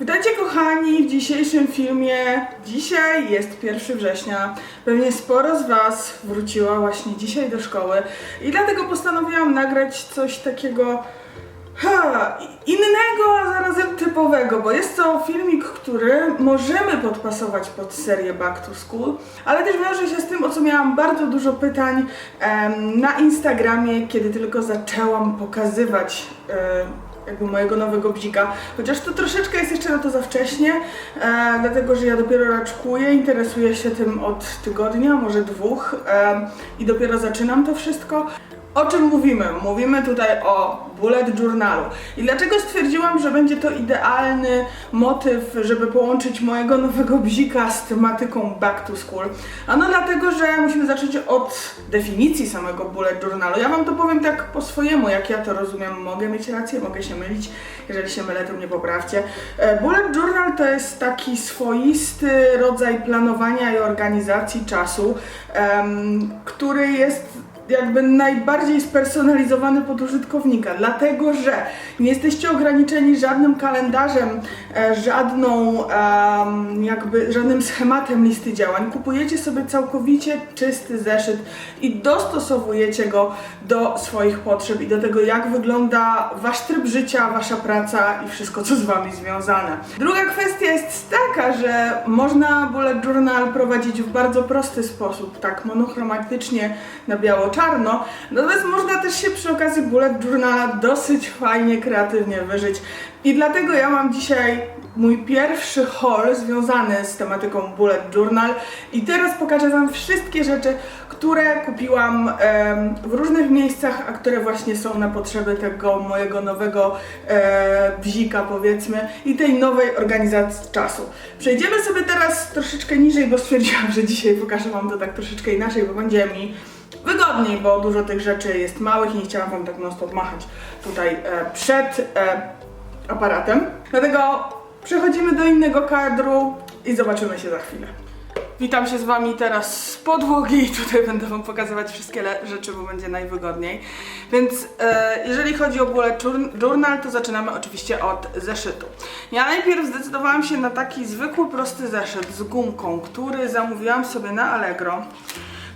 Witajcie kochani w dzisiejszym filmie. Dzisiaj jest 1 września. Pewnie sporo z Was wróciła właśnie dzisiaj do szkoły i dlatego postanowiłam nagrać coś takiego ha, innego, a zarazem typowego, bo jest to filmik, który możemy podpasować pod serię Back to School, ale też wiąże się z tym, o co miałam bardzo dużo pytań em, na Instagramie, kiedy tylko zaczęłam pokazywać em, jakby mojego nowego bzika, chociaż to troszeczkę jest jeszcze na to za wcześnie, e, dlatego że ja dopiero raczkuję, interesuję się tym od tygodnia, może dwóch e, i dopiero zaczynam to wszystko. O czym mówimy? Mówimy tutaj o bullet journalu. I dlaczego stwierdziłam, że będzie to idealny motyw, żeby połączyć mojego nowego bzika z tematyką back to school? Ano dlatego, że musimy zacząć od definicji samego bullet journalu. Ja wam to powiem tak po swojemu, jak ja to rozumiem. Mogę mieć rację, mogę się mylić. Jeżeli się mylę, to mnie poprawcie. E, Bullet journal to jest taki swoisty rodzaj planowania i organizacji czasu, który jest jakby najbardziej spersonalizowany pod użytkownika, dlatego że nie jesteście ograniczeni żadnym kalendarzem, e, żadną jakby żadnym schematem listy działań. Kupujecie sobie całkowicie czysty zeszyt i dostosowujecie go do swoich potrzeb i do tego, jak wygląda wasz tryb życia, wasza praca i wszystko, co z wami związane. Druga kwestia jest taka, że można bullet journal prowadzić w bardzo prosty sposób, tak monochromatycznie na biało-czarno, natomiast można też się przy okazji bullet journala dosyć fajnie, kreatywnie wyżyć. I dlatego ja mam dzisiaj mój pierwszy haul związany z tematyką bullet journal. I teraz pokażę wam wszystkie rzeczy, które kupiłam em, w różnych miejscach, a które właśnie są na potrzeby tego mojego nowego e, bzika powiedzmy i tej nowej organizacji czasu. Przejdziemy sobie teraz troszeczkę niżej, bo stwierdziłam, że dzisiaj pokażę wam to tak troszeczkę inaczej, bo będzie mi wygodniej, bo dużo tych rzeczy jest małych i nie chciałam wam tak non stop machać tutaj e, przed e, aparatem. Dlatego przechodzimy do innego kadru i zobaczymy się za chwilę. Witam się z Wami teraz z podłogi i tutaj będę Wam pokazywać wszystkie rzeczy, bo będzie najwygodniej. Więc e, jeżeli chodzi o bullet jour- journal, to zaczynamy oczywiście od zeszytu. Ja najpierw zdecydowałam się na taki zwykły, prosty zeszyt z gumką, który zamówiłam sobie na Allegro.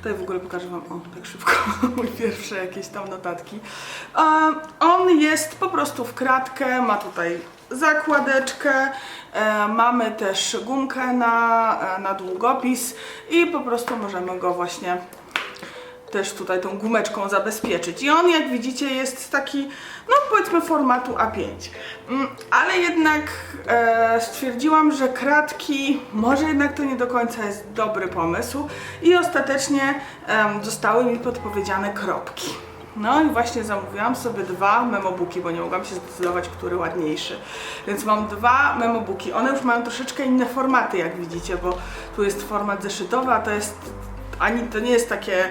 Tutaj w ogóle pokażę Wam, o, tak szybko, mój pierwsze jakieś tam notatki. On jest po prostu w kratkę, ma tutaj zakładeczkę, e, mamy też gumkę na, e, na długopis i po prostu możemy go właśnie też tutaj tą gumeczką zabezpieczyć. I on, jak widzicie, jest taki, no powiedzmy formatu A5. Mm, Ale jednak e, stwierdziłam, że kratki, może jednak to nie do końca jest dobry pomysł i ostatecznie em, zostały mi podpowiedziane kropki. No i właśnie zamówiłam sobie dwa memobooki, bo nie mogłam się zdecydować, który ładniejszy. Więc mam dwa memobooki. One już mają troszeczkę inne formaty, jak widzicie, bo tu jest format zeszytowy, a to jest ani to nie jest takie e,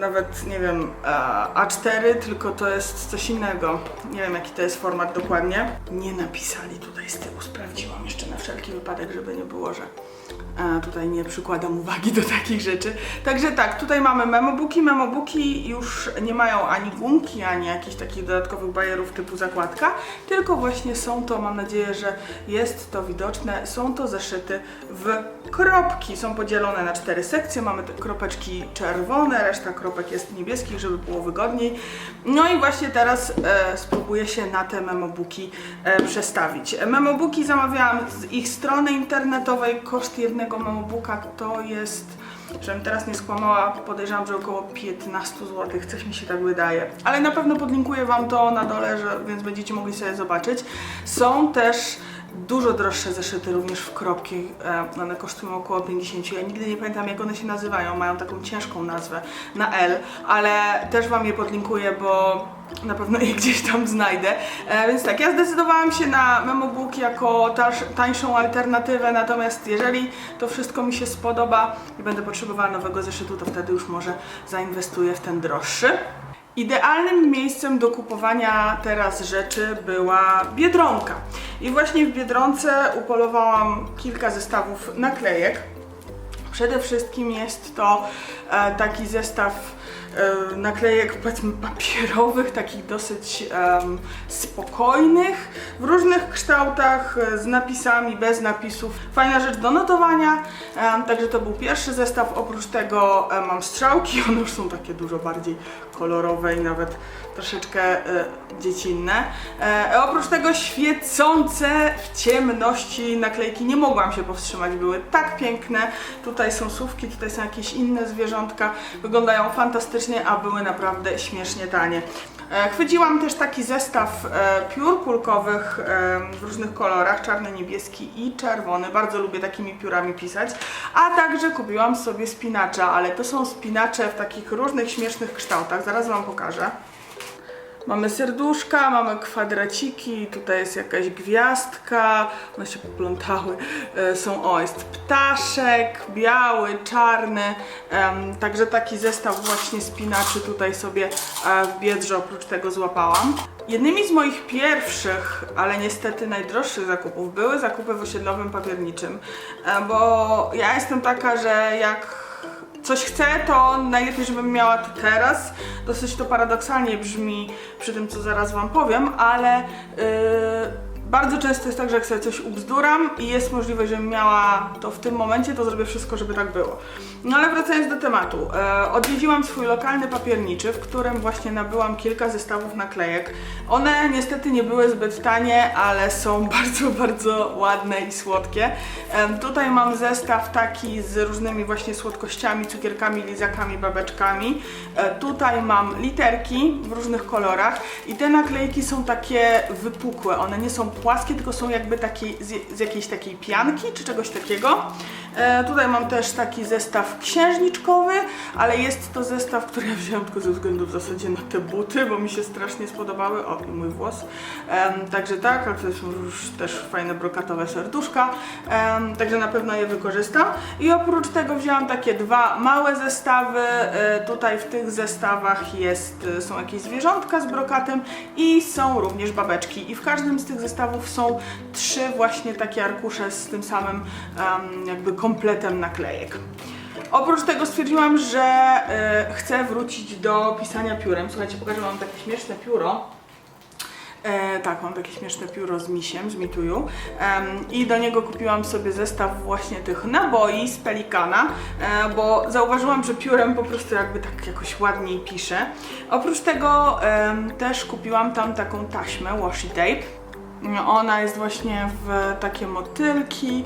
nawet, nie wiem, e, A4, tylko to jest coś innego. Nie wiem, jaki to jest format dokładnie. Nie napisali tutaj z tyłu, sprawdziłam jeszcze na wszelki wypadek, żeby nie było, że e, tutaj nie przykładam uwagi do takich rzeczy. Także tak, tutaj mamy memobooki. Memobooki już nie mają ani gumki, ani jakichś takich dodatkowych bajerów typu zakładka, tylko właśnie są to, mam nadzieję, że jest to widoczne, są to zeszyty w kropki. Są podzielone na cztery sekcje, mamy te kropeczki czerwone, reszta kropek jest niebieskich, żeby było wygodniej. No i właśnie teraz e, spróbuję się na te memobooki e, przestawić. Memobooki zamawiałam z ich strony internetowej. Koszt jednego memobooka to jest Żebym teraz nie skłamała, podejrzewam, że około 15 zł, coś mi się tak wydaje. Ale na pewno podlinkuję Wam to na dole, że, więc będziecie mogli sobie zobaczyć. Są też dużo droższe zeszyty, również w kropki. E, one kosztują około 50. Ja nigdy nie pamiętam, jak one się nazywają. Mają taką ciężką nazwę na L, ale też Wam je podlinkuję, bo na pewno je gdzieś tam znajdę. E, więc tak, ja zdecydowałam się na Memobook jako tańsz- tańszą alternatywę, natomiast jeżeli to wszystko mi się spodoba i będę potrzebowała nowego zeszytu, to wtedy już może zainwestuję w ten droższy. Idealnym miejscem do kupowania teraz rzeczy była Biedronka. I właśnie w Biedronce upolowałam kilka zestawów naklejek. Przede wszystkim jest to e, taki zestaw e, naklejek powiedzmy papierowych, takich dosyć spokojnych, w różnych kształtach, e, z napisami, bez napisów. Fajna rzecz do notowania, także to był pierwszy zestaw. Oprócz tego mam strzałki, one już są takie dużo bardziej kolorowe i nawet troszeczkę e, dziecinne. E, oprócz tego świecące w ciemności naklejki nie mogłam się powstrzymać, były tak piękne. Tutaj są słówki, tutaj są jakieś inne zwierzątka, wyglądają fantastycznie, a były naprawdę śmiesznie tanie. E, Chwyciłam też taki zestaw e, piór kulkowych e, w różnych kolorach, czarny, niebieski i czerwony. Bardzo lubię takimi piórami pisać. A także kupiłam sobie spinacza, ale to są spinacze w takich różnych śmiesznych kształtach. Zaraz Wam pokażę. Mamy serduszka, mamy kwadraciki, tutaj jest jakaś gwiazdka, one się poplątały. E, Są, o, jest ptaszek, biały, czarny, także taki zestaw właśnie spinaczy tutaj sobie e, w Biedrze oprócz tego złapałam. Jednymi z moich pierwszych, ale niestety najdroższych zakupów były zakupy w osiedlowym papierniczym, e, bo ja jestem taka, że jak coś chcę, to najlepiej, żebym miała to teraz. Dosyć to paradoksalnie brzmi przy tym, co zaraz Wam powiem, ale yy, bardzo często jest tak, że jak sobie coś ubzduram i jest możliwość, żebym miała to w tym momencie, to zrobię wszystko, żeby tak było. No ale wracając do tematu. E, odwiedziłam swój lokalny papierniczy, w którym właśnie nabyłam kilka zestawów naklejek. One niestety nie były zbyt tanie, ale są bardzo, bardzo ładne i słodkie. Em, tutaj mam zestaw taki z różnymi właśnie słodkościami, cukierkami, lizakami, babeczkami. E, tutaj mam literki w różnych kolorach i te naklejki są takie wypukłe. One nie są płaskie, tylko są jakby takie z, z jakiejś takiej pianki czy czegoś takiego. E, tutaj mam też taki zestaw księżniczkowy, ale jest to zestaw, który ja wziąłem tylko ze względu w zasadzie na te buty, bo mi się strasznie spodobały. O, i mój włos. Em, także tak, ale już też fajne brokatowe serduszka, em, także na pewno je wykorzystam. I oprócz tego wzięłam takie dwa małe zestawy. E, tutaj w tych zestawach jest, e, są jakieś zwierzątka z brokatem i są również babeczki. I w każdym z tych zestawów są trzy właśnie takie arkusze z tym samym em, jakby kompletem naklejek. Oprócz tego stwierdziłam, że e, chcę wrócić do pisania piórem. Słuchajcie, pokażę wam takie śmieszne pióro. E, tak, mam takie śmieszne pióro z misiem, z Mituju Em, i do niego kupiłam sobie zestaw właśnie tych naboi z Pelikana, e, bo zauważyłam, że piórem po prostu jakby tak jakoś ładniej piszę. Oprócz tego em, też kupiłam tam taką taśmę washi tape. Ona jest właśnie w takie motylki.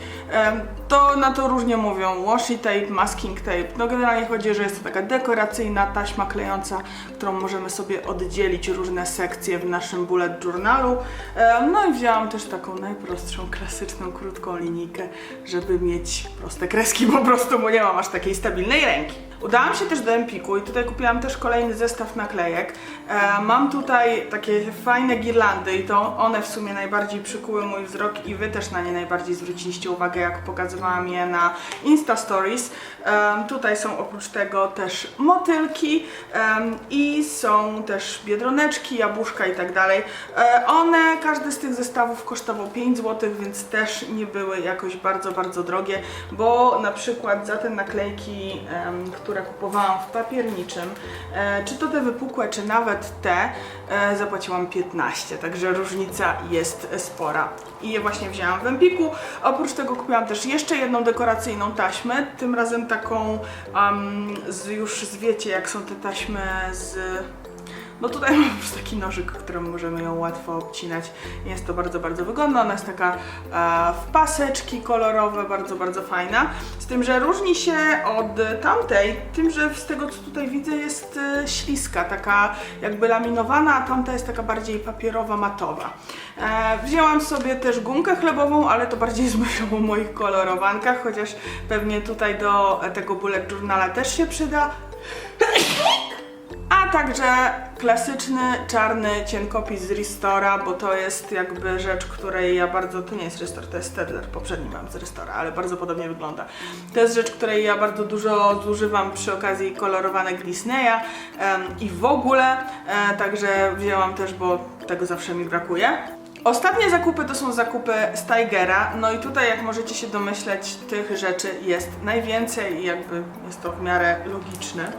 To na to różnie mówią washi tape, masking tape. No generalnie chodzi, że jest to taka dekoracyjna taśma klejąca, którą możemy sobie oddzielić różne sekcje w naszym bullet journalu. No i wzięłam też taką najprostszą, klasyczną, krótką linijkę, żeby mieć proste kreski po prostu, bo nie mam aż takiej stabilnej ręki. Udałam się też do Empiku i tutaj kupiłam też kolejny zestaw naklejek. Mam tutaj takie fajne girlandy i to one w sumie najbardziej przykuły mój wzrok i wy też na nie najbardziej zwróciliście uwagę, jak pokazywałam je na Insta Stories. Em, tutaj są oprócz tego też motylki em, i są też biedroneczki, jabłuszka i tak dalej. E, One, każdy z tych zestawów kosztował 5 zł, więc też nie były jakoś bardzo, bardzo drogie, bo na przykład za te naklejki, em, które kupowałam w papierniczym, e, czy to te wypukłe, czy nawet te, e, zapłaciłam 15, także różnica jest spora. I je właśnie wzięłam w Empiku. Oprócz tego kupiłam też jeszcze jedną dekoracyjną taśmę, tym razem taką um, z, już z wiecie jak są te taśmy z no tutaj mam już taki nożyk, którym możemy ją łatwo obcinać. Jest to bardzo, bardzo wygodne. Ona jest taka e, w paseczki kolorowe, bardzo, bardzo fajna. Z tym, że różni się od tamtej, tym, że z tego co tutaj widzę jest e, śliska, taka jakby laminowana, a tamta jest taka bardziej papierowa, matowa. E, wzięłam sobie też gumkę chlebową, ale to bardziej z myślą o moich kolorowankach, chociaż pewnie tutaj do tego bullet journala też się przyda. Także klasyczny czarny cienkopis z Restora, bo to jest jakby rzecz, której ja bardzo, to nie jest Restor, to jest Stedler, poprzedni mam z Restora, ale bardzo podobnie wygląda. To jest rzecz, której ja bardzo dużo zużywam przy okazji kolorowanek Disneya em, i w ogóle, e, także wzięłam też, bo tego zawsze mi brakuje. Ostatnie zakupy to są zakupy z no i tutaj jak możecie się domyśleć, tych rzeczy jest najwięcej i jakby jest to w miarę logiczne.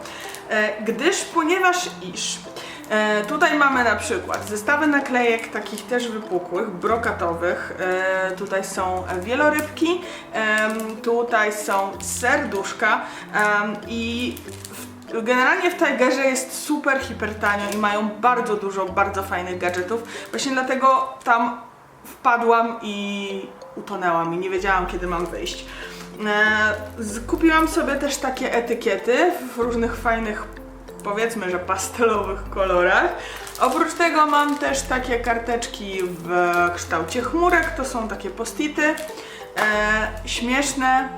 E, gdyż ponieważ iż e, tutaj mamy na przykład zestawy naklejek takich też wypukłych, brokatowych, e, tutaj są wielorybki, tutaj są serduszka i Generalnie w Tigerze jest super hiper tanio i mają bardzo dużo bardzo fajnych gadżetów. Właśnie dlatego tam wpadłam i utonęłam i nie wiedziałam kiedy mam wyjść. E, Kupiłam sobie też takie etykiety w różnych fajnych powiedzmy, że pastelowych kolorach. Oprócz tego mam też takie karteczki w kształcie chmurek, to są takie postity, e, śmieszne,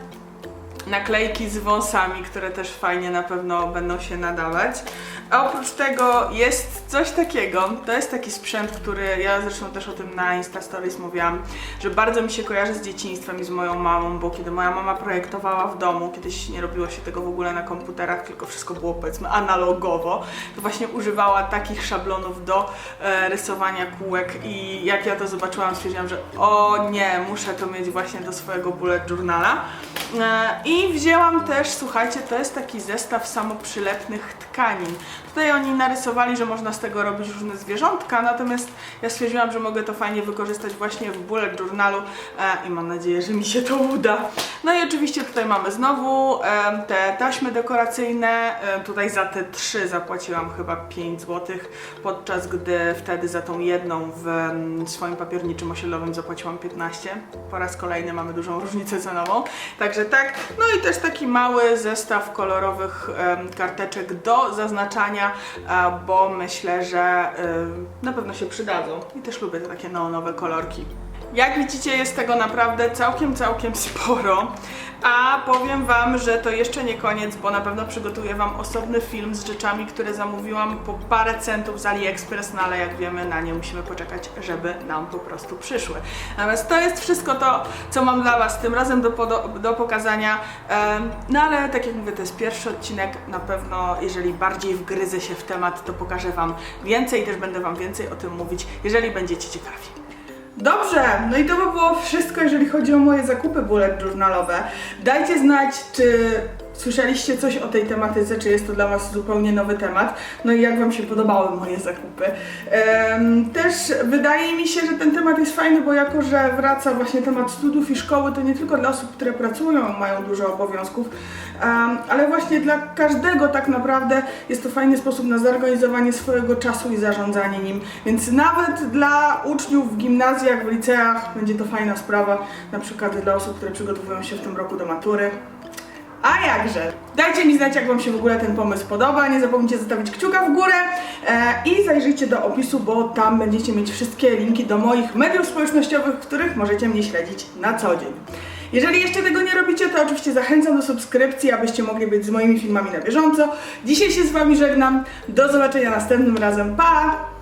naklejki z wąsami, które też fajnie na pewno będą się nadawać. A oprócz tego jest coś takiego, to jest taki sprzęt, który ja zresztą też o tym na Insta Stories mówiłam, że bardzo mi się kojarzy z dzieciństwem i z moją mamą, bo kiedy moja mama projektowała w domu, kiedyś nie robiło się tego w ogóle na komputerach, tylko wszystko było powiedzmy analogowo, to właśnie używała takich szablonów do e, rysowania kółek i jak ja to zobaczyłam, stwierdziłam, że o nie, muszę to mieć właśnie do swojego bullet journala. E, I wzięłam też, słuchajcie, to jest taki zestaw samoprzylepnych tkanin. Tutaj oni narysowali, że można z tego robić różne zwierzątka, natomiast ja stwierdziłam, że mogę to fajnie wykorzystać właśnie w bullet journalu e, i mam nadzieję, że mi się to uda. No i oczywiście tutaj mamy znowu te taśmy dekoracyjne. Tutaj za te trzy zapłaciłam chyba 5 zł, podczas gdy wtedy za tą jedną w swoim papierniczym osiedlowym zapłaciłam 15. Po raz kolejny mamy dużą różnicę cenową. Także tak. No i też taki mały zestaw kolorowych karteczek do zaznaczania, bo myślę, że na pewno się przydadzą. I też lubię te takie neonowe kolorki. Jak widzicie, jest tego naprawdę całkiem, całkiem sporo. A powiem Wam, że to jeszcze nie koniec, bo na pewno przygotuję Wam osobny film z rzeczami, które zamówiłam po parę centów z AliExpress, no ale jak wiemy, na nie musimy poczekać, żeby nam po prostu przyszły. Natomiast to jest wszystko to, co mam dla Was tym razem do, do pokazania. No ale tak jak mówię, to jest pierwszy odcinek. Na pewno, jeżeli bardziej wgryzę się w temat, to pokażę Wam więcej, też będę Wam więcej o tym mówić, jeżeli będziecie ciekawi. Dobrze, no i to by było wszystko, jeżeli chodzi o moje zakupy bullet journalowe. Dajcie znać, czy słyszeliście coś o tej tematyce, czy jest to dla Was zupełnie nowy temat, no i jak Wam się podobały moje zakupy. Też wydaje mi się, że ten temat jest fajny, bo jako, że wraca właśnie temat studiów i szkoły, to nie tylko dla osób, które pracują, mają dużo obowiązków, ale właśnie dla każdego tak naprawdę jest to fajny sposób na zorganizowanie swojego czasu i zarządzanie nim. Więc nawet dla uczniów w gimnazjach, w liceach będzie to fajna sprawa, na przykład dla osób, które przygotowują się w tym roku do matury. A jakże! Dajcie mi znać, jak Wam się w ogóle ten pomysł podoba. Nie zapomnijcie zostawić kciuka w górę e, i zajrzyjcie do opisu, bo tam będziecie mieć wszystkie linki do moich mediów społecznościowych, w których możecie mnie śledzić na co dzień. Jeżeli jeszcze tego nie robicie, to oczywiście zachęcam do subskrypcji, abyście mogli być z moimi filmami na bieżąco. Dzisiaj się z Wami żegnam. Do zobaczenia następnym razem. Pa!